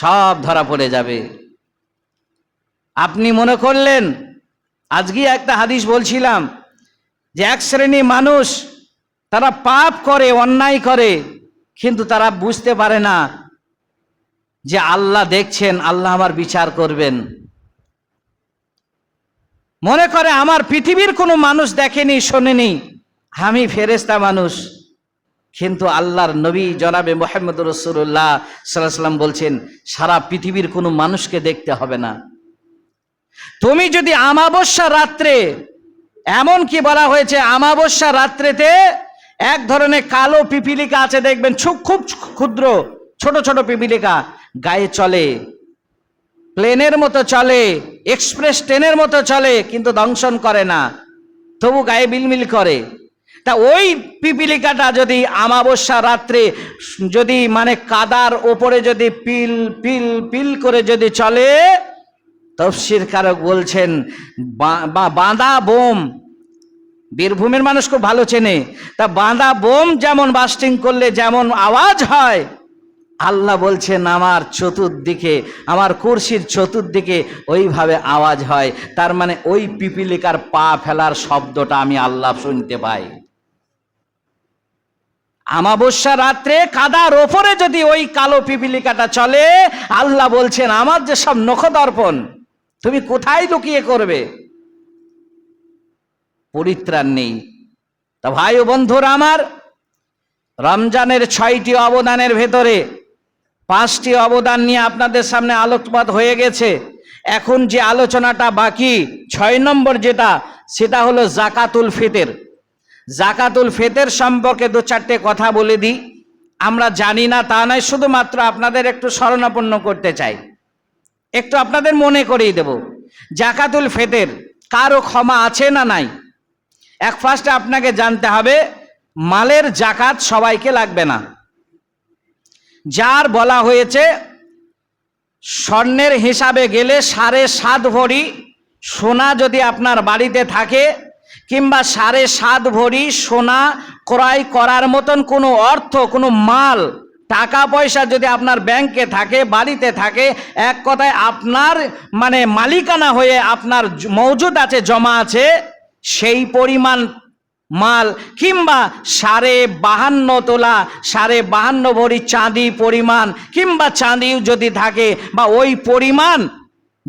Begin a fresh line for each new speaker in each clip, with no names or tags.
সব ধরা পড়ে যাবে। আপনি মনে করলেন, আজকে একটা হাদিস বলছিলাম যে এক শ্রেণি মানুষ তারা পাপ করে, অন্যায় করে, কিন্তু তারা বুঝতে পারে না যে আল্লাহ দেখছেন, আল্লাহ আমার বিচার করবেন। মনে করে আমার পৃথিবীর কোনো মানুষ দেখেনি, শোনেনি, আমি ফেরেস্তা মানুষ। কিন্তু আল্লাহর নবী জনাবে মোহাম্মদ রসুল্লাহ সাল্লাহ সাল্লাম বলছেন, সারা পৃথিবীর কোনো মানুষকে দেখতে হবে না। তুমি যদি আমাবস্যা রাত্রে, এমন কি বলা হয়েছে, আমাবস্যা রাত্রেতে এক ধরনের কালো পিপিলিকা আছে, দেখবেন খুব খুব ক্ষুদ্র, ছোট ছোট পিপিলিকা, গায়ে চলে, প্লেনের মতো চলে, এক্সপ্রেস ট্রেনের মতো চলে, কিন্তু দংশন করে না। তবু গায়ে বিলমিল করে। তা ওই পিপিলিকাটা যদি আমাবস্যা রাত্রে যদি মানে কাদার ওপরে যদি পিল পিল পিল করে যদি চলে, তফসির কারক বলছেন বাঁধা বোম। বীরভূমের মানুষ খুব ভালো চেনে। তা বাঁধা বোম যেমন বাস্টিং করলে যেমন আওয়াজ হয়, আল্লাহ বলছেন, আমার চতুর্দিকে, আমার কুরসির চতুর্দিকে ওইভাবে আওয়াজ হয়। তার মানে ওই পিপিলিকার পা ফেলার শব্দটা আমি আল্লাহ শুনতে পাই। আমাবস্যা রাত্রে কাদার ওপরে যদি ওই কালো পিপিলিকাটা চলে, আল্লাহ বলছেন, আমার যে সব নখদর্পণ, তুমি কোথায় লুকিয়ে করবে? পরিত্রাণ নেই। তা ভাই ও বন্ধুরা আমার, রমজানের ছয়টি অবদানের ভেতরে পাঁচটি অবদান নিয়ে আপনাদের সামনে আলোকপাত হয়ে গেছে। এখন যে আলোচনাটা বাকি, ছয় নম্বর যেটা, সেটা হলো জাকাতুল ফিতের। জাকাতুল ফেতের সম্পর্কে দু চারটে কথা বলে দিই। আমরা জানি না, তা নয়, শুধুমাত্র আপনাদের একটু স্মরণাপন্ন করতে চাই। একটু আপনাদের মনে করিয়ে দেব, জাকাতুল ফেতের কারও ক্ষমা আছে না নাই? এক ফার্স্টে আপনাকে জানতে হবে, মালের জাকাত সবাইকে লাগবে না। যার বলা হয়েছে, স্বর্ণের হিসাবে গেলে সাড়ে সাত ভরি সোনা যদি আপনার বাড়িতে থাকে কিংবা সাড়ে সাত ভরি সোনা ক্রয় করার মতন কোনো অর্থ, কোনো মাল, টাকা পয়সা যদি আপনার ব্যাংকে থাকে, বাড়িতে থাকে, এক কথায় আপনার মানে মালিকানা হয়ে আপনার মজুদ আছে, জমা আছে, সেই পরিমাণ মাল কিংবা সাড়ে বাহান্ন তোলা, সাড়ে বাহান্ন ভরি চাঁদি পরিমাণ কিংবা চাঁদি যদি থাকে বা ওই পরিমাণ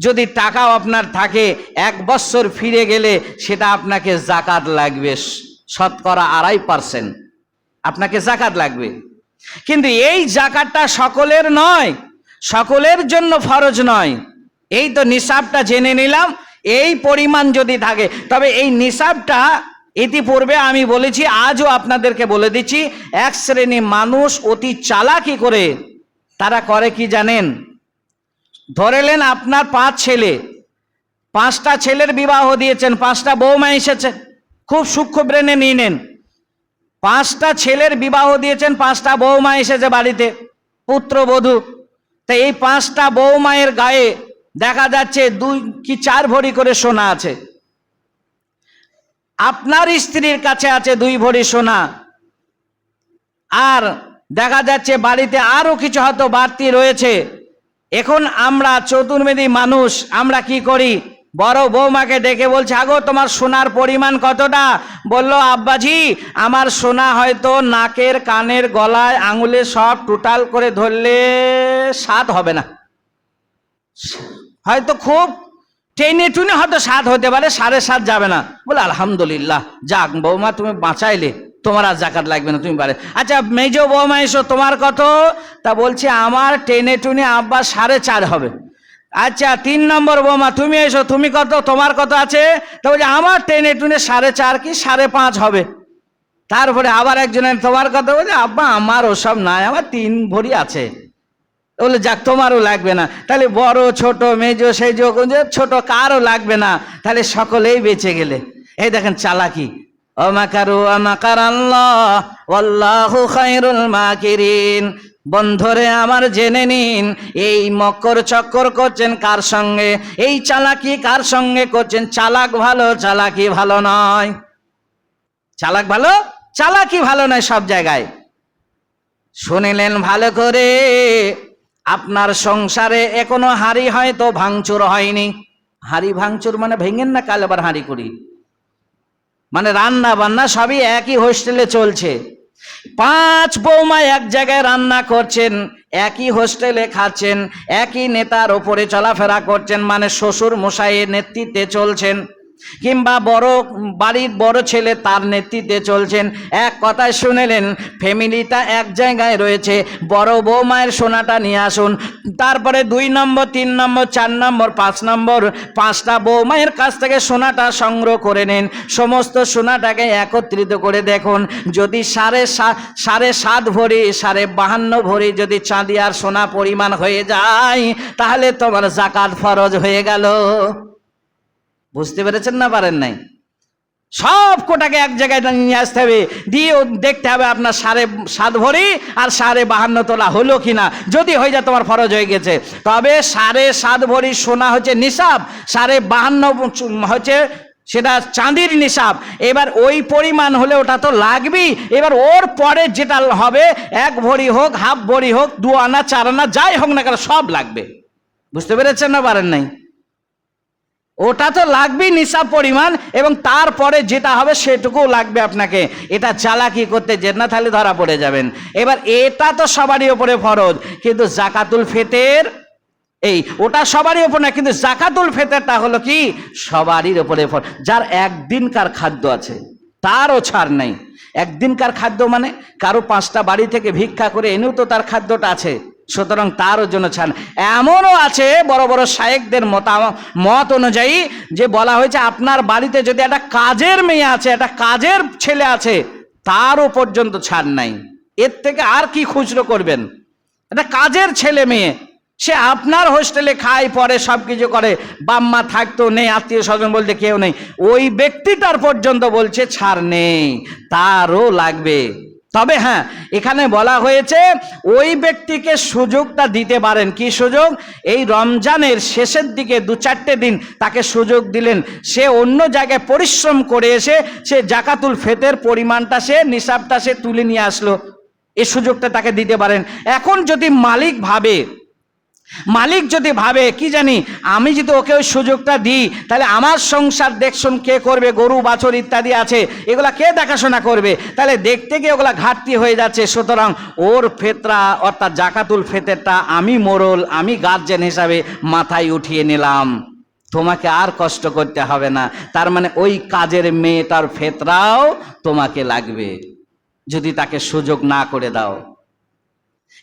যদি টাকাও আপনার থাকে, এক বছর ফিরে গেলে সেটা আপনাকে জাকাত লাগবে। শতকরা আড়াই পার্সেন্ট। আপনাকে জাকাত লাগবে। কিন্তু এই জাকাতটা সকলের নয়, সকলের জন্য ফরজ নয়। এই তো নিসাবটা জেনে নিলাম, এই পরিমাণ যদি থাকে, তবে এই নিসাবটা ইতিপূর্বে আমি বলেছি, আজও আপনাদেরকে বলে দিচ্ছি, এক শ্রেণি মানুষ অতি চালাকি করে, তারা করে কি জানেন? ধরেলেন আপনার পাঁচ ছেলে, পাঁচটা ছেলের বিবাহ দিয়েছেন, পাঁচটা বৌমা এসেছে, খুব সূক্ষ্ম ব্রেনে নিয়ে নেন। পাঁচটা ছেলের বিবাহ দিয়েছেন, পাঁচটা বৌমা এসেছে বাড়িতে, পুত্রবধূ। তা এই পাঁচটা বৌমায়ের গায়ে দেখা যাচ্ছে দুই কি চার ভরি করে সোনা আছে। আপনার স্ত্রীর কাছে আছে দুই ভরি সোনা। আর দেখা যাচ্ছে বাড়িতে আরও কিছু হয়তো বাড়তি রয়েছে এখন আমরা চতুর্মেদী মানুষ, আমরা কি করি? বড় বৌমাকে ডেকে বলছে, আগো, তোমার সোনার পরিমাণ কতটা? বলল, আব্বাজি, আমার সোনা হয়তো নাকের, কানের গলায়, আঙুলে সব টোটাল করে ধরলে সাত হবে না। হয়তো খুব টেনে টুনে হয়তো সাত হতে পারে, সাড়ে সাত যাবে না। বলে, আলহামদুলিল্লাহ, যাক বৌমা, তুমি বাঁচাইলে। তোমার আর জাকাত লাগবে না, তুমি পারে আচ্ছা মেজ বৌমা এসো, তোমার কত? তা বলছে, আমার টেনে টুনে আব্বা সাড়ে চার হবে। আচ্ছা তিন নম্বর বৌমা, তুমি এসো, তুমি কত? তোমার কত আছে? তা বলছে, আমার টেনে টুনে সাড়ে চার কি? সাড়ে পাঁচ হবে। তারপরে আবার একজনের তোমার কথা বলছে আব্বা, আমার ওসব নাই, আমার তিন ভরি আছে। বলে যাক, তোমারও লাগবে না। তাহলে বড়, ছোট, মেজো, সেজো ছোট, কারও লাগবে না। তাহলে সকলেই বেঁচে গেলে। এই দেখেন চালাকি। অমাকারু অমাকার আল্লাহ আল্লাহু খায়রুল মাকিরিন। বন্ধরে, আমার জেনে নিন, এই মকর চক্কর করছেন কার সঙ্গে? এই চালাকি কার সঙ্গে করছেন? চালাক ভালো, চালাকি ভালো নয়। চালাক ভালো, চালাকি ভালো নয় সব জায়গায়। শুনিলেন ভালো করে, আপনার সংসারে এখনও হাড়ি হয়তো ভাঙচুর হয়নি। হাড়ি ভাঙচুর মানে ভেঙেন না, কাল আবার হাঁড়ি করি মানে রান্না বান্না সবই একই হোস্টেলে চলছে। পাঁচ বৌমা এক জায়গায় রান্না করছেন, একই হোস্টেলে খাচ্ছেন, একই নেতার ওপরে চলাফেরা করছেন মানে শ্বশুর মশাইয়ের নেতৃত্বে চলছেন। কিংবা বড় বাড়ির বড় ছেলে তার নেতৃত্বে চলছেন। এক কথায় শুনেলেন, ফ্যামিলিটা এক জায়গায় রয়েছে। বড় বৌমায়ের সোনাটা নিয়ে আসুন। তারপরে দুই নম্বর, তিন নম্বর, চার নম্বর, পাঁচ নম্বর, পাঁচটা বৌমায়ের কাছ থেকে সোনাটা সংগ্রহ করে নিন। সমস্ত সোনাটাকে একত্রিত করে দেখুন। যদি সাড়ে সাড়ে সাত ভরি, সাড়ে বাহান্ন ভরি যদি চাঁদি আর সোনা পরিমাণ হয়ে যায়, তাহলে তোমার জাকাত ফরজ হয়ে গেল। বুঝতে পেরেছেন না পারেন নাই? সব কোটাকে এক জায়গায় নিয়ে আসতে হবে। দিয়ে দেখতে হবে আপনার সাড়ে সাত ভরি আর সাড়ে বাহান্ন তোলা হলো কি না যদি হয়ে যায় তোমার ফরজ হয়ে গেছে। তবে সাড়ে সাত ভরি সোনা হচ্ছে নিসাব, সাড়ে বাহান্ন হচ্ছে সেটা চাঁদির নিসাব। এবার ওই পরিমাণ হলে ওটা তো লাগবেই। এবার ওর পরে যেটা হবে, এক ভরি হোক, হাফ ভরি হোক দু আনা চার আনা যাই হোক না কেন, সব লাগবে। বুঝতে পেরেছেন না পারেন নাই? ওটা তো লাগবেই নিসাব পরিমাণ এবং তারপরে যেটা হবে সেটুকুও লাগবে আপনাকে। এটা চালাকি করতে যেত না তাহলে ধরা পড়ে যাবেন। এবার এটা তো সবারই ওপরে ফরজ, কিন্তু জাকাতুল ফেতের, এই ওটা সবারই ওপর না, কিন্তু জাকাতুল ফেতেরটা হলো কি? সবারই ওপরে ফরজ। যার একদিনকার খাদ্য আছে, তারও ছাড় নেই। একদিনকার খাদ্য মানে কারও পাঁচটা বাড়ি থেকে ভিক্ষা করে এনেও তো তার খাদ্যটা আছে। সুতরাং তারও জন্য ছাড় এমনও আছে বড় বড় শায়েকদের মতা মত অনুযায়ী যে বলা হয়েছে, আপনার বাড়িতে যদি একটা কাজের মেয়ে আছে, একটা কাজের ছেলে আছে, তারও পর্যন্ত ছাড় নাই। এর থেকে আর কি খুচরো করবেন? একটা কাজের ছেলে মেয়ে, সে আপনার হোস্টেলে খায়, পরে সব কিছু করে বাম্মা থাকতো, নেই, আত্মীয় স্বজন বলতে কেউ নেই। ওই ব্যক্তিটার পর্যন্ত বলছে, ছাড় নেই, তারও লাগবে। তবে হ্যাঁ এখানে বলা হয়েছে, ওই ব্যক্তিকে সুযোগটা দিতে পারেন। কি সুযোগ? এই রমজানের শেষের দিকে দু চারটে দিন তাকে সুযোগ দিলেন। সে অন্য জায়গায় পরিশ্রম করে এসে, সে জাকাতুল ফেতের পরিমাণটা, সে নিসাবটা সে তুলে নিয়ে আসলো। এই সুযোগটা তাকে দিতে পারেন। এখন যদি মালিক ভাবে মালিক যদি ভাবে, কি জানি, আমি যদি ওকে ওই সুযোগটা দিই, তাহলে আমার সংসার দেখশন কে করবে, গরু, বাছর ইত্যাদি আছে, এগুলা কে দেখাশোনা করবে? তাহলে দেখতে গিয়ে ওগুলা ঘাটতি হয়ে যাচ্ছে। সুতরাং ওর ফেতরা, অর্থাৎ জাকাতুল ফেতেরটা আমি মোরল, আমি গার্জেন হিসাবে মাথায় উঠিয়ে নিলাম। তোমাকে আর কষ্ট করতে হবে না। তার মানে ওই কাজের মেয়েটার ফেতরাও তোমাকে লাগবে। যদি তাকে সুযোগ না করে দাও।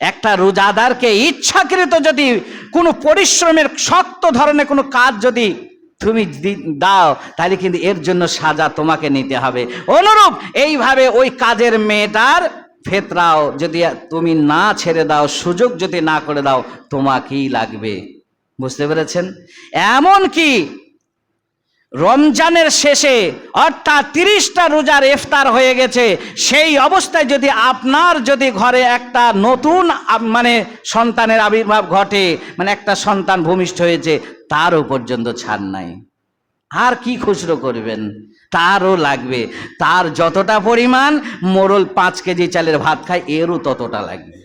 একটা রোজাদারকে ইচ্ছাকৃত যদি কোনো পরিশ্রমের শক্ত ধরনের কোনো কাজ যদি তুমি দাও, তাহলে কিন্তু এর জন্য সাজা তোমাকে নিতে হবে। অনুরূপ এইভাবে ওই কাজের মেয়েটার ফেতরাও যদি তুমি না ছেড়ে দাও, সুযোগ যদি না করে দাও, তোমাকেই লাগবে। বুঝতে পেরেছেন? এমন কি রমজানের শেষে অর্থাৎ তিরিশটা রোজার ইফতার হয়ে গেছে, সেই অবস্থায় যদি আপনার যদি ঘরে একটা নতুন মানে সন্তানের আবির্ভাব ঘটে মানে একটা সন্তান ভূমিষ্ঠ হয়েছে, তারও পর্যন্ত ছাড় নাই। আর কি খুচরো করবেন? তারও লাগবে। তার যতটা পরিমাণ মোরল পাঁচ কেজি চালের ভাত খায়, এরও ততটা লাগবে।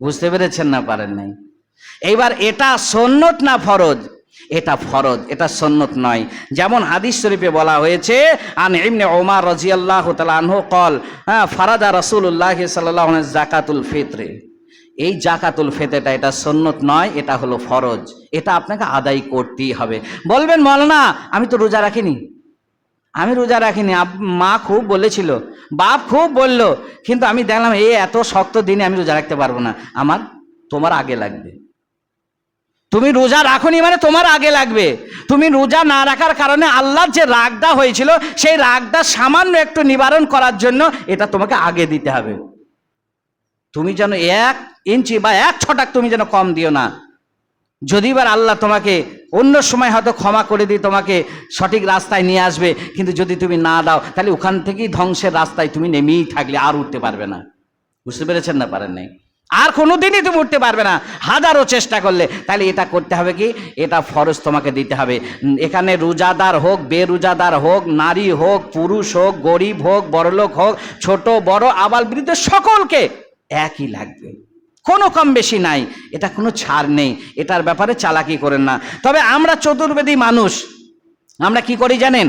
বুঝতে পেরেছেন না, পারেন নাই? এইবার এটা সন্নত না ফরজ? এটা ফরজ, এটা সন্নত নয়। যেমন হাদিস শরীফে বলা হয়েছে, আন ইমনে ওমার রাজিয়াল্লাহ তালাহ কল হ্যাঁ ফারাদা রসুল্লাহ সাল্লাহ জাকাতুল ফিতরে। এই জাকাতুল ফেতেটা এটা সন্নত নয়, এটা হলো ফরজ। এটা আপনাকে আদায় করতেই হবে। বলবেন, মলনা, আমি তো রোজা রাখিনি। আমি রোজা রাখিনি। মা খুব বলেছিল, বাপ খুব বলল, কিন্তু আমি দেখলাম এই এত শক্ত দিনে আমি রোজা রাখতে পারব না। আমার তোমার আগে লাগবে। তুমি রোজা রাখনি মানে তোমার আগে লাগবে। তুমি রোজা না রাখার কারণে আল্লাহর যে রাগটা হয়েছিল, সেই রাগটা সামান্য একটু নিবারণ করার জন্য এটা তোমাকে আগে দিতে হবে। তুমি যেন এক ইঞ্চি বা এক ছটাক তুমি যেন কম দিও না। যদি এবার আল্লাহ তোমাকে অন্য সময় হয়তো ক্ষমা করে দিয়ে তোমাকে সঠিক রাস্তায় নিয়ে আসবে, কিন্তু যদি তুমি না দাও, তাহলে ওখান থেকেই ধ্বংসের রাস্তায় তুমি নেমেই থাকলে আর উঠতে পারবে না। বুঝতে পেরেছেন না? পারেন নাই? আর কোনোদিনই তুমি উঠতে পারবে না। হাজারো চেষ্টা করলে, তাহলে এটা করতে হবে কি? এটা ফরজ তোমাকে দিতে হবে। এখানে রোজাদার হোক, বেরোজাদার হোক, নারী হোক, পুরুষ হোক, গরিব হোক, বড়লোক হোক, ছোট, বড়, আবাল বৃদ্ধ, সকলকে একই লাগবে। কোনো কম বেশি নাই। এটা কোনো ছাড় নেই। এটার ব্যাপারে চালাকি করেন না। তবে আমরা চতুর্বেদী মানুষ আমরা কি করি জানেন?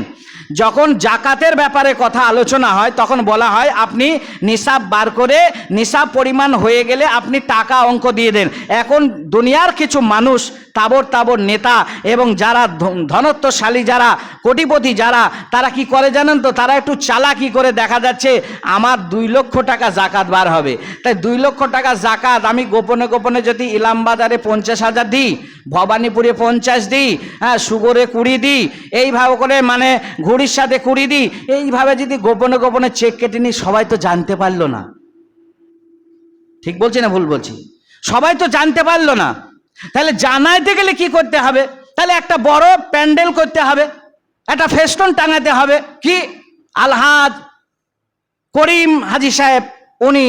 যখন জাকাতের ব্যাপারে কথা আলোচনা হয়, তখন বলা হয়, আপনি নিসাব বার করে নিসাব পরিমাণ হয়ে গেলে আপনি টাকা অঙ্ক দিয়ে দেন। এখন দুনিয়ার কিছু মানুষ তাবর তাবর নেতা এবং যারা ধনত্বশালী, যারা কোটিপতি, যারা, তারা কি করে জানেন তো? তারা একটু চালাকি করে দেখা যাচ্ছে, আমার দুই লক্ষ টাকা জাকাত বার হবে। তাই দুই লক্ষ টাকা জাকাত আমি গোপনে গোপনে যদি ইলাম বাজারে পঞ্চাশ হাজার দিই, ভবানীপুরে পঞ্চাশ দিই হ্যাঁ সুগরে কুড়ি দিই এইভাবে করে মানে ঘুড়ির সাথে কুড়ি দিই, এইভাবে যদি গোপনে গোপনে চেক কেটে নিই, সবাই তো জানতে পারল না। ঠিক বলছি না ভুল বলছি? সবাই তো জানতে পারল না। তাহলে জানাইতে গেলে কি করতে হবে? তাহলে একটা বড় প্যান্ডেল করতে হবে, একটা ফেস্টন টাঙাতে হবে। কি? আলহাজ করিম হাজি সাহেব, উনি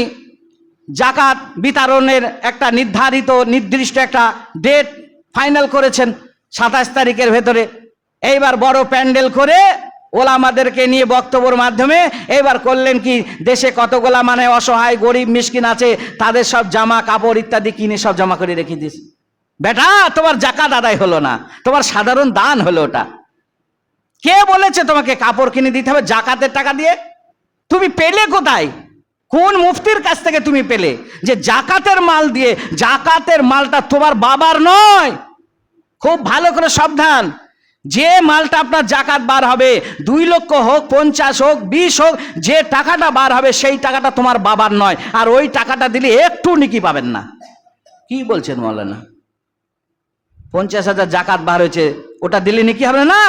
জাকাত বিতরণের একটা নির্ধারিত, নির্দিষ্ট একটা ডেট ফাইনাল করেছেন সাতাশ তারিখের ভেতরে। এইবার বড় প্যান্ডেল করে ওলামাদেরকে নিয়ে বক্তব্যের মাধ্যমে এইবার করলেন কি? দেশে কতগুলা মানে অসহায়, গরিব, মিসকিন আছে, তাদের সব জামা, কাপড় ইত্যাদি কিনে সব জমা করে রেখে দিস। বেটা, তোমার জাকাত আদায় হলো না, তোমার সাধারণ দান হলো ওটা। কে বলেছে তোমাকে কাপড় কিনে দিতে হবে, জাকাতের টাকা দিয়ে? তুমি পেলে কোথায়? কোন মুফতির কাছ থেকে তুমি পেলে? যে জাকাতের মাল দিয়ে, জাকাতের মালটা তোমার বাবার নয়। খুব ভালো করে সাবধান। যে মালটা আপনার জাকাত বার হবে, দুই লক্ষ হোক, পঞ্চাশ হোক, বিশ হোক, যে টাকাটা বার হবে, সেই টাকাটা তোমার বাবার নয়। আর ওই টাকাটা দিলে একটু নিকি পাবেন না। কি বলছেন মৌলানা পঞ্চাশ হাজার জাকাত বার হয়েছে, ওটা দিলে নাকি হবে না?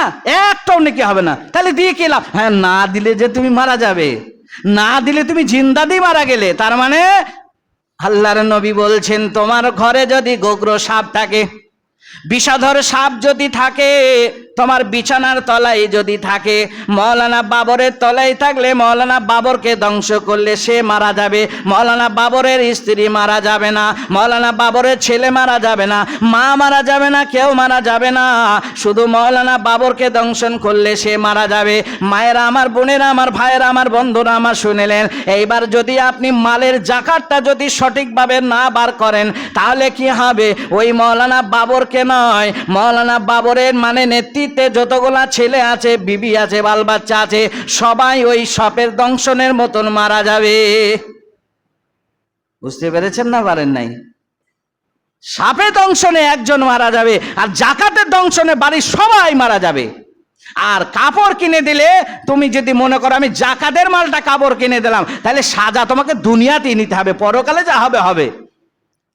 একটাও নাকি হবে না। তাহলে দিয়ে কি লাভ? হ্যাঁ না দিলে যে তুমি মারা যাবে। না দিলে তুমি জিন্দাদি মারা গেলে। তার মানে আল্লাহর নবী বলছেন, তোমার ঘরে যদি গোগ্র সাপ থাকে, বিষাধর সাপ যদি থাকে তোমার বিছানার তলায় যদি থাকে, মৌলানা বাবরের তলায় থাকলে মৌলানা বাবরকে ধ্বংস করলে সে মারা যাবে। মৌলানা বাবরের স্ত্রী মারা যাবে না, মৌলানা বাবরের ছেলে মারা যাবে না, মা মারা যাবে না, কেউ মারা যাবে না। শুধু মৌলানা বাবরকে দংশন করলে সে মারা যাবে। মায়েরা আমার, বোনেরা আমার, ভাইয়েরা আমার, বন্ধুরা আমার শুনেলেন, এইবার যদি আপনি মালের জাকাতটা যদি সঠিকভাবে না বার করেন, তাহলে কি হবে? ওই মৌলানা বাবরকে নয়, মৌলানা বাবরের মানে নেতৃত্বে যতগুলা ছেলে আছে, বিবি আছে বাল বাচ্চা আছে, সবাই ওই সপের দংশনের মতন মারা যাবে। বুঝতে পেরেছেন না পারেন নাই? সাপে দংশনে একজন মারা যাবে আর জাকাতের দংশনে বাড়ির সবাই মারা যাবে। আর কাপড় কিনে দিলে, তুমি যদি মনে করো আমি জাকাতের মালটা কাপড় কিনে দিলাম, তাহলে সাজা তোমাকে দুনিয়াতেই নিতে হবে, পরকালে যা হবে হবে।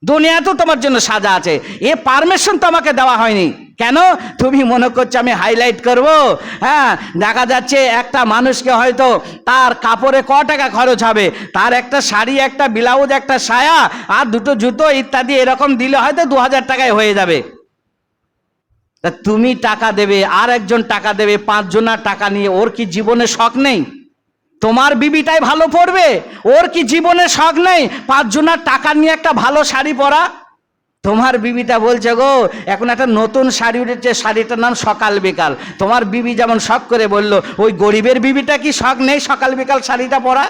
দুনিয়াতেও তোমার জন্য সাজা আছে। এ পারমিশন তোমাকে দেওয়া হয়নি। কেন? তুমি মনে করছ আমি হাইলাইট করব? হ্যাঁ দেখা যাচ্ছে একটা মানুষকে হয়তো তার কাপড়ে ক টাকা খরচ হবে? তার একটা শাড়ি, একটা ব্লাউজ একটা সায়া আর দুটো জুতো ইত্যাদি এরকম দিলে হয়তো দু হাজার টাকায় হয়ে যাবে। তা তুমি টাকা দেবে আর একজন টাকা দেবে, পাঁচজনের টাকা নিয়ে ওর কি জীবনে শখ নেই? তোমার বিবিটাই ভালো পড়বে? ওর কি জীবনে শখ নেই? পাঁচজনার টাকা নিয়ে একটা ভালো শাড়ি পরা? তোমার বিবিটা বলছে, গো, এখন একটা নতুন শাড়ি উঠেছে, শাড়িটার নাম সকাল বিকাল। তোমার বিবি যেমন শখ করে বলল, ওই গরিবের বিবিটা কি শখ নেই সকাল বিকাল শাড়িটা পরা?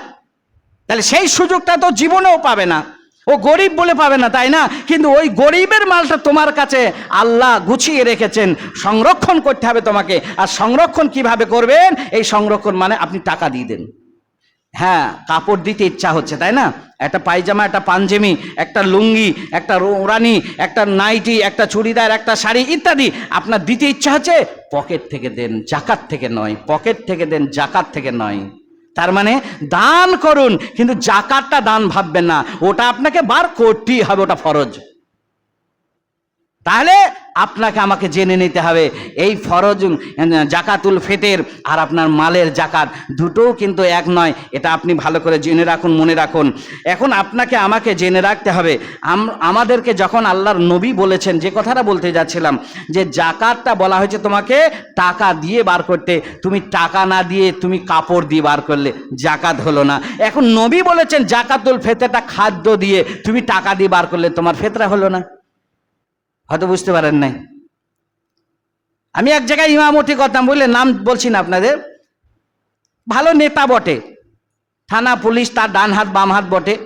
তাহলে সেই সুযোগটা তো জীবনেও পাবে না। ও গরিব বলে পাবে না, তাই না? কিন্তু ওই গরিবের মালটা তোমার কাছে আল্লাহ গুছিয়ে রেখেছেন। সংরক্ষণ করতে হবে তোমাকে। আর সংরক্ষণ কীভাবে করবেন? এই সংরক্ষণ মানে আপনি টাকা দিয়ে দেন। হ্যাঁ কাপড় দিতে ইচ্ছা হচ্ছে, তাই না? একটা পায়জামা, একটা পাঞ্জামি একটা লুঙ্গি, একটা ওরানি একটা নাইটি, একটা চুড়িদার, একটা শাড়ি ইত্যাদি আপনার দিতে ইচ্ছা হচ্ছে? পকেট থেকে দেন, জাকাত থেকে নয়, পকেট থেকে দেন, জাকাত থেকে নয়। তার মানে দান করুন, কিন্তু জাকাতটা দান ভাববেন না। ওটা আপনাকে বার করতেই হবে, ওটা ফরজ। তাহলে আপনাকে আমাকে জেনে নিতে হবে, এই ফরজ জাকাতুল ফেতের আর আপনার মালের জাকাত দুটোও কিন্তু এক নয়, এটা আপনি ভালো করে জেনে রাখুন, মনে রাখুন। এখন আপনাকে আমাকে জেনে রাখতে হবে আমাদেরকে যখন আল্লাহর নবী বলেছেন, যে কথাটা বলতে যাচ্ছিলাম, যে জাকাতটা বলা হয়েছে তোমাকে টাকা দিয়ে বার করতে, তুমি টাকা না দিয়ে তুমি কাপড় দিয়ে বার করলে, জাকাত হলো না। এখন নবী বলেছেন, জাকাতুল ফেতেটা খাদ্য দিয়ে তুমি টাকা দিয়ে বার করলে, তোমার ফেতরা হলো না। হয়তো বুঝতে পারেন নাই। আমি এক জায়গায় ইমামতি করতাম বুঝলে, নাম বলছি না আপনাদের। ভালো নেতা বটে। থানা পুলিশ তার ডান হাত, বাম হাত বটে।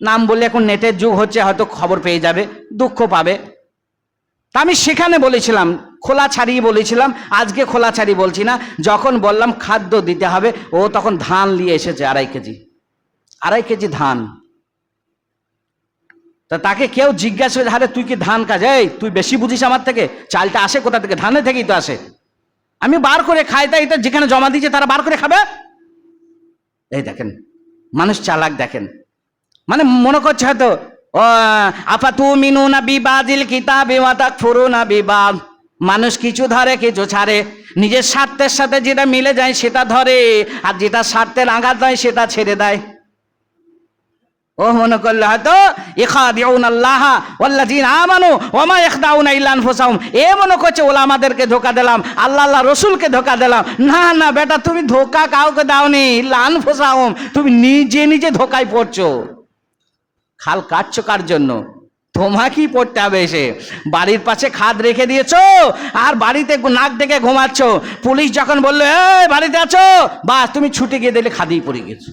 নাম বলে এখন নেটের যুগ হচ্ছে, হয়তো খবর পেয়ে যাবে, দুঃখ পাবে। তা আমি সেখানে বলেছিলাম, খোলা ছাড়িয়ে বলেছিলাম, আজকে খোলা ছাড়িয়ে বলছি না, যখন বললাম খাদ্য দিতে হবে, ও তখন ধান নিয়ে এসেছে আড়াই কেজি। আড়াই কেজি ধান। তা তাকে কেউ জিজ্ঞাসা করে, আরে, তুই কি ধান কাজ? এই, তুই বেশি বুঝিস আমার থেকে। চালটা আসে কোথা থেকে? ধানের থেকেই তো আসে। আমি বার করে খাই, তাই যেখানে জমা দিয়েছে তারা বার করে খাবে? এই দেখেন, মানুষ চালাক দেখেন। মানে মনে করছে হয়তো আপা তু মিনু না বিবাদিল কিতাব ওয়াতাক ফুরু না বিবাদ। মানুষ কিছু ধরে, কিছু ছাড়ে। নিজের স্বার্থের সাথে যেটা মিলে যায় সেটা ধরে, আর যেটা স্বার্থের আঘাত দেয় সেটা ছেড়ে দেয়। ও মনে করলে হয়তো ইখাদিউন আল্লাহ ওয়াল্লাযিন আমানু ওমা ইখদাউনা ইল্লা আনফুসাহুম। এ মনে করছে ওলা আমাদেরকে ধোকা দিলাম, আল্লাহ আল্লাহ রসুলকে ধোকা দিলাম। না না, বেটা, তুমি ধোকা কাউকে দাওনি, ইল্লা আনফুসাহুম। তুমি নিজে নিজে ধোকায় পড়ছো। খাল কাটছো কার জন্য? তোমাকেই পড়তে হবে এসে। বাড়ির পাশে খাদ রেখে দিয়েছ, আর বাড়িতে নাক ডেকে ঘুমাচ্ছ। পুলিশ যখন বলল, এই, বাড়িতে আছো? বাস, তুমি ছুটে গিয়ে দিলে খাদেই পড়ে গেছো।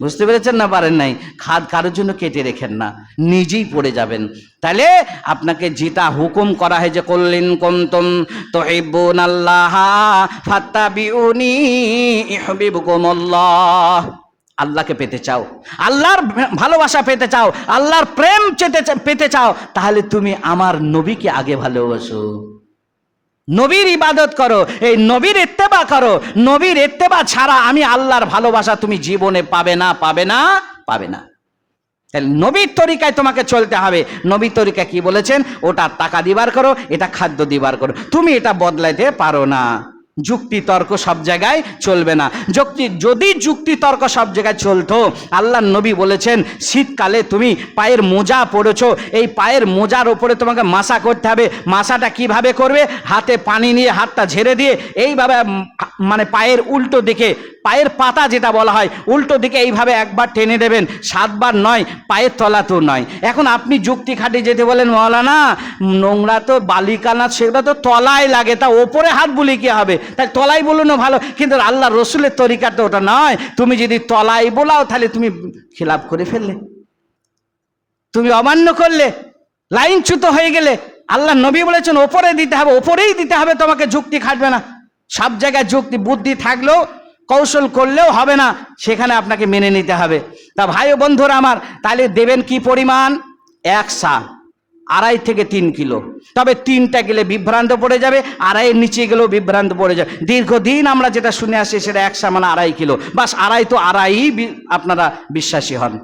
বুঝতে পেরেছেন না পারেন নাই? খাদ কারোর জন্য কেটে রেখেন না, নিজেই পড়ে যাবেন। তাহলে আপনাকে যেটা হুকুম করা হয় যে করলেন কন্তম তো আল্লাহ আল্লাহকে পেতে চাও, আল্লাহর ভালোবাসা পেতে চাও, আল্লাহর প্রেম পেতে চাও, তাহলে তুমি আমার নবীকে আগে ভালোবাসো। নবীর ইবাদত করো, এই নবীর ইত্তেবা করো। নবীর ইত্তেবা ছাড়া আমি আল্লাহর ভালোবাসা তুমি জীবনে পাবে না পাবে না পাবে না। নবীর তরিকায় তোমাকে চলতে হবে। নবীর তরিকা কি বলেছেন? ওটা টাকা দিবার করো, এটা খাদ্য দিবার করো। তুমি এটা বদলাইতে পারো না। যুক্তি, তর্ক সব জায়গায় চলবে না। যুক্তি, যদি যুক্তি, তর্ক সব জায়গায় চলতো আল্লাহ নবী বলেছেন, শীতকালে তুমি পায়ের মোজা পড়েছো এই পায়ের মোজার ওপরে তোমাকে মাসা করতে হবে। মাসাটা কীভাবে করবে? হাতে পানি নিয়ে হাতটা ঝেড়ে দিয়ে, এইভাবে মানে পায়ের উল্টো দিকে, পায়ের পাতা যেটা বলা হয়, উল্টো দিকে এইভাবে একবার টেনে দেবেন। সাতবার নয়, পায়ের তলাতেও নয়। এখন আপনি যুক্তি খাটি যেতে বলেন, মৌলানা নোংরা তো বালিকানা, সেগুলো তো তলায় লাগে, তা ওপরে হাত বুলি কি হবে? তাই তলাই বলুন ভালো, কিন্তু আল্লাহ রসুলের তরিকা তো ওটা নয়। তুমি যদি তলাই বলাও, তাহলে তুমি খিলাপ করে ফেললে। তুমি অমান্য করলে, লাইনচ্যুত হয়ে গেলে, আল্লাহ নবী বলেছেন, ওপরে দিতে হবে, ওপরেই দিতে হবে, তোমাকে যুক্তি খাটবে না। সব জায়গায় যুক্তি, বুদ্ধি থাকলেও, কৌশল করলেও হবে না, সেখানে আপনাকে মেনে নিতে হবে। তা ভাই ও বন্ধুরা আমার, তাহলে দেবেন কি পরিমাণ? এক সা আড়াই থেকে তিন কিলো। তবে তিনটা গেলে বিভ্রান্ত পড়ে যাবে, আড়াইয়ের নিচে গেলেও বিভ্রান্ত পড়ে যাবে। দীর্ঘদিন আমরা যেটা শুনে আসি, সেটা একশা মানে আড়াই কিলো। বাস আড়াই তো আড়াই আপনারা বিশ্বাসী হন।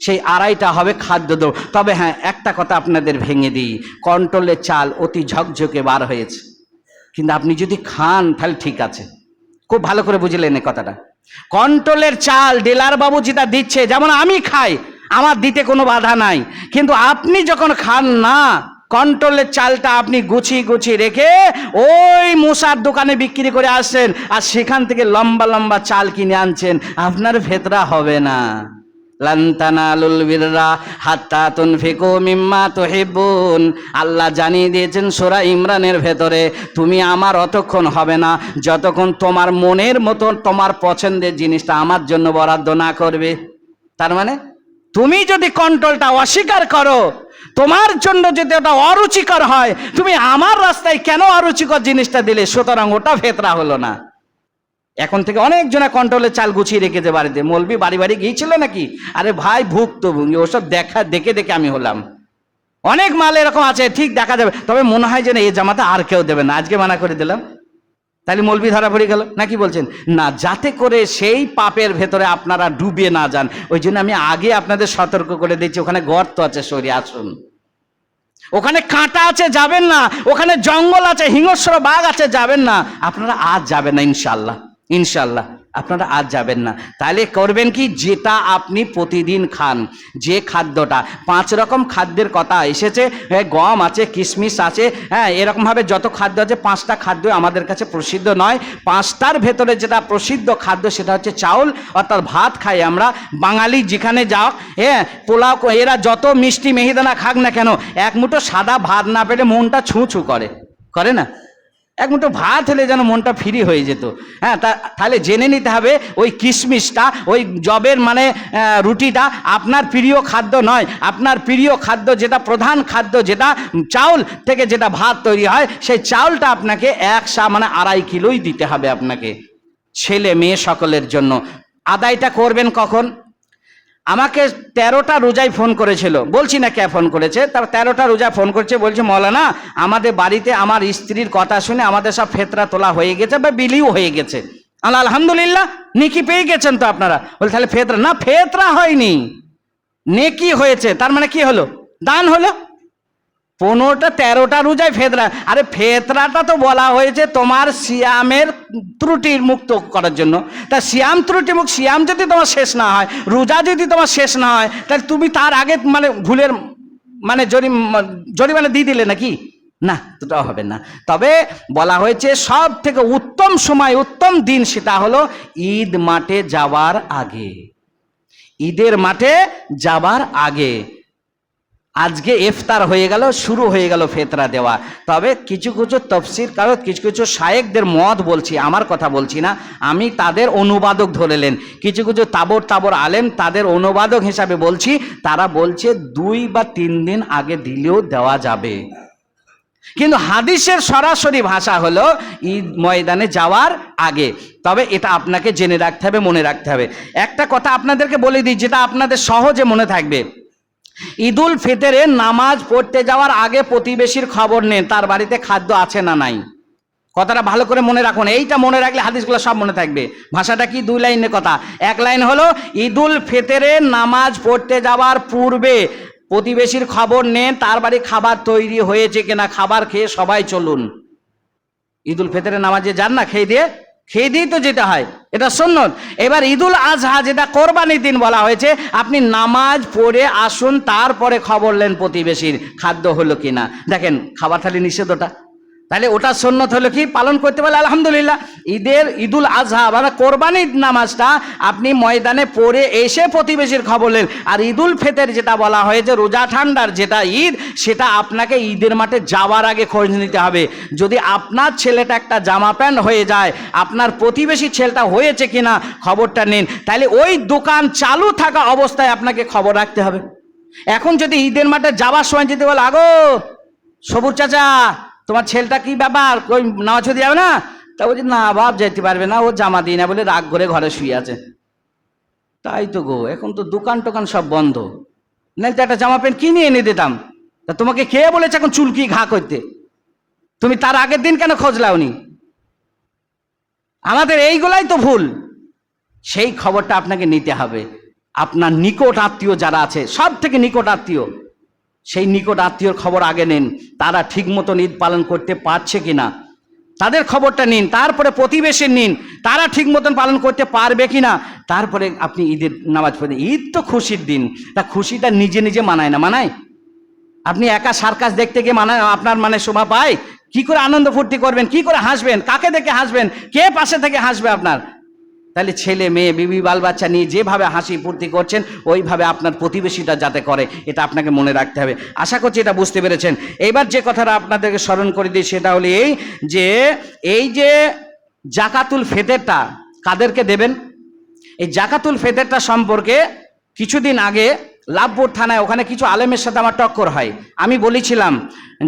সেই আড়াইটা হবে খাদ্য দ্রব্য তবে হ্যাঁ একটা কথা আপনাদের ভেঙে দিই। কন্ট্রোলের চাল অতি ঝকঝকে বার হয়েছে। কিন্তু আপনি যদি খান, তাহলে ঠিক আছে। খুব ভালো করে বুঝলেন এই কথাটা। কন্ট্রোলের চাল ডিলার বাবু যেটা দিচ্ছে, যেমন আমি খাই আমার দিতে কোনো বাধা নাই। কিন্তু আপনি যখন খান না, কন্ট্রোলের চালটা আপনি গুছিয়ে গুছিয়ে রেখে ওই মশার দোকানে বিক্রি করে আসছেন আর সেখান থেকে লম্বা লম্বা চাল কিনে আনছেন, আপনার ভেতরা হবে না। আল্লাহ জানিয়ে দিয়েছেন সূরা ইমরানের ভেতরে, তুমি আমার অতক্ষণ হবে না, যতক্ষণ তোমার মনের মতো তোমার পছন্দের জিনিসটা আমার জন্য বরাদ্দ না করবে। তার মানে তুমি যদি কন্ট্রোলটা অস্বীকার করো, তোমার জন্য যদি ওটা অরুচিকর হয়, তুমি আমার রাস্তায় কেন অরুচিকর জিনিসটা দিলে? সুতরাং ওটা ভেতরা হলো না। এখন থেকে অনেক জনা কন্ট্রোলের চাল গুছিয়ে রেখেছে বাড়িতে। মলবি বাড়ি বাড়ি গিয়েছিল নাকি? আরে ভাই ভুক্তভোগী ওসব দেখা, দেখে দেখে আমি হলাম। অনেক মাল এরকম আছে, ঠিক দেখা যাবে। তবে মনে হয় যে না এই জামাতে আর কেউ দেবে না। আজকে মানা করে দিলাম। তাহলে মলবি ধারা পড়ে গেল। নাকি বলছেন? না, যাতে করে সেই পাপের ভেতরে আপনারা ডুবে না যান। ওই জন্য আমি আগে আপনাদের সতর্ক করে দিচ্ছি, ওখানে গর্ত আছে, সরি আসুন। ওখানে কাঁটা আছে, যাবেন না। ওখানে জঙ্গল আছে, হিংস্র বাঘ আছে, যাবেন না। আপনারা আজ যাবেন না, ইনশাল্লাহ। ইনশাল্লাহ। আপনারা আজ যাবেন না। তাহলে করবেন কি? যেটা আপনি প্রতিদিন খান, যে খাদ্যটা। পাঁচ রকম খাদ্যের কথা এসেছে গম আছে কিশমিশ আছে হ্যাঁ এরকমভাবে যত খাদ্য আছে, পাঁচটা খাদ্য আমাদের কাছে প্রসিদ্ধ নয়। পাঁচটার ভেতরে যেটা প্রসিদ্ধ খাদ্য সেটা হচ্ছে চাউল, অর্থাৎ ভাত খাই আমরা। বাঙালি যেখানে যাও হ্যাঁ পোলাও এরা যত মিষ্টি মেহিদানা খাক না কেন, এক মুঠো সাদা ভাত না পেলে মনটা ছুঁ ছুঁ করে। করে না? এক মুঠো ভাত হলে যেন মনটা ফ্রি হয়ে যেত। হ্যাঁ তা, তাহলে জেনে নিতে হবে, ওই কিশমিশটা ওই জবের মানে রুটিটা আপনার প্রিয় খাদ্য নয়। আপনার প্রিয় খাদ্য যেটা, প্রধান খাদ্য যেটা, চাউল থেকে যেটা ভাত তৈরি হয়, সেই চাউলটা আপনাকে এক সা মানে আড়াই কিলোই দিতে হবে আপনাকে। ছেলে মেয়ে সকলের জন্য। আদায়টা করবেন কখন? আমাকে তেরোটা রোজায় ফোন করেছিল। বলছি না কে ফোন করেছে? তার তেরোটা রোজা ফোন করছে, বলছে, মৌলানা, আমাদের বাড়িতে আমার স্ত্রীর কথা শুনে আমাদের সব ফেতরা তোলা হয়ে গেছে বা বিলিও হয়ে গেছে। আল্লাহ, আলহামদুলিল্লাহ, নেকি পেয়ে গেছেন তো আপনারা। বলে তাহলে ফেতরা না, ফেতরা হয়নি। নেকি হয়েছে, তার মানে কি হলো? দান হলো? পনেরোটা, তেরোটা রোজায় ফেতরা। আরে ফেতরাটা তো বলা হয়েছে তোমার সিয়ামের ত্রুটির মুক্ত করার জন্য। তা সিয়াম ত্রুটি মুখ সিয়াম যদি তোমার শেষ না হয়, রোজা যদি তোমার শেষ না হয়, তাহলে তুমি তার আগে মানে ভুলের মানে জরি, জরিমানা দিয়ে দিলে নাকি? না দুটাও হবে না। তবে বলা হয়েছে সব থেকে উত্তম সময়, উত্তম দিন সেটা হলো ঈদ মাঠে যাওয়ার আগে। ঈদের মাঠে যাবার আগে। আজকে ইফতার হয়ে গেল, শুরু হয়ে গেল ফেতরা দেওয়া। তবে কিছু কিছু তফসির কারও কিছু কিছু শায়েকদের মত বলছি, আমার কথা বলছি না, আমি তাদের অনুবাদক ধরেলেন কিছু কিছু তাবর তাবর আলেম তাদের অনুবাদক হিসাবে বলছি, তারা বলছে দুই বা তিন দিন আগে দিলেও দেওয়া যাবে। কিন্তু হাদিসের সরাসরি ভাষা হলো ঈদ ময়দানে যাওয়ার আগে। তবে এটা আপনাকে জেনে রাখতে হবে, মনে রাখতে হবে। একটা কথা আপনাদেরকে বলে দিই, যেটা আপনাদের সহজে মনে থাকবে। ঈদুল ফিতরে নামাজ পড়তে যাওয়ার আগে প্রতিবেশীর খবর নেন, তার বাড়িতে খাদ্য আছে না নাই। কথাটা ভালো করে মনে রাখুন, এইটা মনে রাখলে হাদিসগুলো সব মনে থাকবে। ভাষাটা কি দুই লাইনের কথা? এক লাইন হলো, ঈদুল ফিতরে নামাজ পড়তে যাওয়ার পূর্বে প্রতিবেশীর খবর নেন, তার বাড়ি খাবার তৈরি হয়েছে কিনা, খাবার খেয়ে সবাই চলুন। ঈদুল ফিতরে নামাজে যান না, খেয়ে দিয়ে খেয়ে দিয়েই তো যেটা হয়, এটা সন্ন্যত এবার ঈদুল আজহা যেটা কোরবানির দিন বলা হয়েছে, আপনি নামাজ পড়ে আসুন, তারপরে খবর নেন প্রতিবেশীর খাদ্য হলো কিনা। দেখেন, খাবার থালি নিষেধ ওটা তাহলে ওটা সন্ন্যত হলো কি? পালন করতে পারলে আলহামদুলিল্লাহ। ঈদের, ঈদুল আজহা মানে কোরবানির নামাজটা আপনি ময়দানে পড়ে এসে প্রতিবেশীর খবর নেন আর ঈদুল ফেতের যেটা বলা হয়েছে রোজা ঠান্ডার যেটা ঈদ, সেটা আপনাকে ঈদের মাঠে যাওয়ার আগে খোঁজ নিতে হবে। যদি আপনার ছেলেটা একটা জামা প্যান্ট হয়ে যায়, আপনার প্রতিবেশী ছেলেটা হয়েছে কিনা খবরটা নিন। তাহলে ওই দোকান চালু থাকা অবস্থায় আপনাকে খবর রাখতে হবে। এখন যদি ঈদের মাঠে যাওয়ার সময় যদি বলে, আগো, সবুর চাচা তোমার ছেলেটা কি ব্যাপার? কই নামাজ পড়তে যাবে না? তা বলছি, না, বাপ যাইতে পারবে না, ও জামা দিই না বলে রাগ করে ঘরে শুয়ে আছে। তাই তো গো, এখন তো দোকান টোকান সব বন্ধ। নাহলে তো একটা জামা প্যান্ট কিনে এনে দিতাম। তা তোমাকে কে বলেছে এখন চুলকি ঘা করতে? তুমি তার আগের দিন কেন খোঁজ লাওনি? আমাদের এইগুলাই তো ভুল। সেই খবরটা আপনাকে নিতে হবে। আপনার নিকট আত্মীয় যারা আছে সব থেকে নিকট আত্মীয় সেই নিকট আত্মীয়র খবর আগে নিন। তারা ঠিক মতন ঈদ পালন করতে পারছে কিনা। তাদের খবরটা নিন, তারপরে প্রতিবেশী নিন। তারা ঠিক মতন পালন করতে পারবে কিনা। তারপরে আপনি ঈদের নামাজ পড়েন ঈদ তো খুশির দিন। তা খুশিটা নিজে নিজে মানায় না, মানায়? আপনি একা সার্কাস দেখতে গিয়ে মানায় আপনার মানে শোভা পায়? কি করে আনন্দ ফুর্তি করবেন? কি করে হাসবেন? কাকে দেখে হাসবেন? কে পাশে থেকে হাসবে আপনার? তাহলে ছেলে, মেয়ে, বিবি বাল বাচ্চা নিয়ে যেভাবে হাসি ফুর্তি করছেন, ওইভাবে আপনার প্রতিবেশীটা যাতে করে, এটা আপনাকে মনে রাখতে হবে। আশা করছি এটা বুঝতে পেরেছেন। এবার যে কথাটা আপনাদেরকে স্মরণ করে দিই, সেটা হলো এই যে এই যে জাকাতুল ফেতেরটা, কাদেরকে দেবেন? এই জাকাতুল ফেতেরটা সম্পর্কে কিছুদিন আগে লাভপুর থানায় ওখানে কিছু আলেমের সাথে আমার টক্কর হয়। আমি বলেছিলাম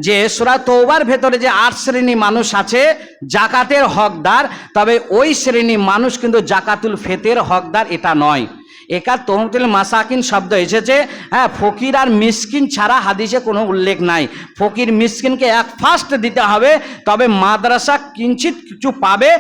যে, সুরা তৌবার ভেতরে যে আট শ্রেণি মানুষ আছে, জাকাতের হকদার, তবে ওই শ্রেণি মানুষ কিন্তু জাকাতুল ফেতের হকদার এটা নয়। একার তহমতুল মাসাকিন শব্দ এসেছে হ্যাঁ ফকির আর মিসকিন ছাড়া হাদিসে কোনো উল্লেখ নাই। ফকির মিসকিনকে এক ফার্স্ট দিতে হবে, তবে মাদ্রাসা কিঞ্চিত কিছু পাবে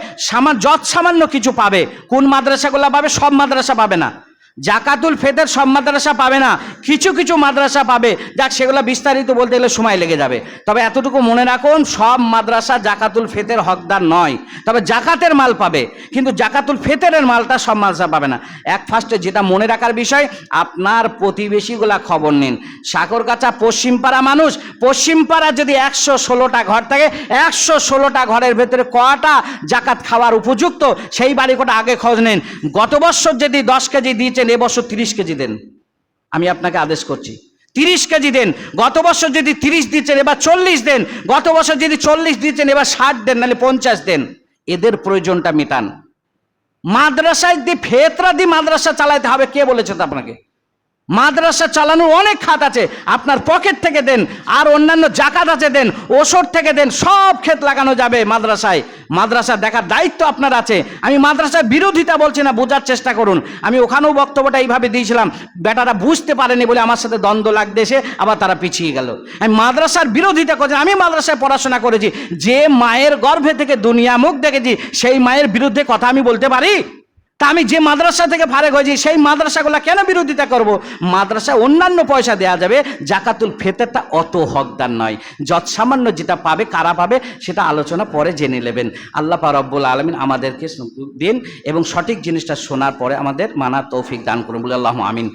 সামান্য কিছু পাবে। কোন মাদ্রাসাগুলো পাবে, সব মাদ্রাসা পাবে না। জাকাতুল ফেতের সব মাদ্রাসা পাবে না, কিছু কিছু মাদ্রাসা পাবে, যাক সেগুলো বিস্তারিত বলতে গেলে সময় লেগে যাবে। তবে এতটুকু মনে রাখুন, সব মাদ্রাসা জাকাতুল ফেতের হকদার নয়, তবে জাকাতের মাল পাবে, কিন্তু জাকাতুল ফেতেরের মালটা সব মাদ্রাসা পাবে না। এক ফার্স্টে যেটা মনে রাখার বিষয়, আপনার প্রতিবেশীগুলা খবর নিন। সাগরগাছা পশ্চিমপাড়া মানুষ, পশ্চিমপাড়া যদি একশো ষোলোটা ঘর থাকে, একশো ষোলোটা ঘরের ভেতরে কটা জাকাত খাওয়ার উপযুক্ত, সেই বাড়ি কটা আগে খোঁজ নিন। গত বছর যদি দশ কেজি দিয়েছেন এবছর তিরিশ কেজি দেন। আমি আপনাকে আদেশ করছি। তিরিশ কেজি দেন, গত বছর যদি তিরিশ দিচ্ছেন, এবার চল্লিশ দেন। গত বছর যদি চল্লিশ দিচ্ছেন, এবার ষাট দেন, নাহলে পঞ্চাশ দেন। এদের প্রয়োজনটা মেটান। মাদ্রাসায় দি ফেতরা দি মাদ্রাসা চালাইতে হবে, কে বলেছে আপনাকে? মাদ্রাসা চালানোর অনেক খাত আছে। আপনার পকেট থেকে দেন, আর অন্যান্য জাকাত আছে দেন, ওষুধ থেকে দেন, সব ক্ষেত লাগানো যাবে মাদ্রাসায়। মাদ্রাসা দেখার দায়িত্ব আপনার আছে। আমি মাদ্রাসার বিরোধিতা বলছি না, বোঝার চেষ্টা করুন। আমি ওখানেও বক্তব্যটা এইভাবে দিয়েছিলাম, বেটারা বুঝতে পারেনি বলে আমার সাথে দ্বন্দ্ব লাগতে এসে আবার তারা পিছিয়ে গেল। আমি মাদ্রাসার বিরোধিতা করছি, আমি মাদ্রাসায় পড়াশোনা করেছি। যে মায়ের গর্ভে থেকে দুনিয়া মুখ দেখেছি, সেই মায়ের বিরুদ্ধে কথা আমি বলতে পারি? তা আমি যে মাদ্রাসা থেকে ফারেক হয়েছি, সেই মাদ্রাসাগুলো কেন বিরোধিতা করব? মাদ্রাসা অন্যান্য পয়সা দেওয়া যাবে, জাকাতুল ফেতেরটা অত হকদার নয়। যত সামান্য যেটা পাবে, কারা পাবে, সেটা আলোচনা পরে জেনে নেবেন। আল্লাহ রব্বুল আলমিন আমাদেরকে দিন এবং সঠিক জিনিসটা শোনার পরে আমাদের মানা তৌফিক দান করুন বলে আল্লাহ আমিন।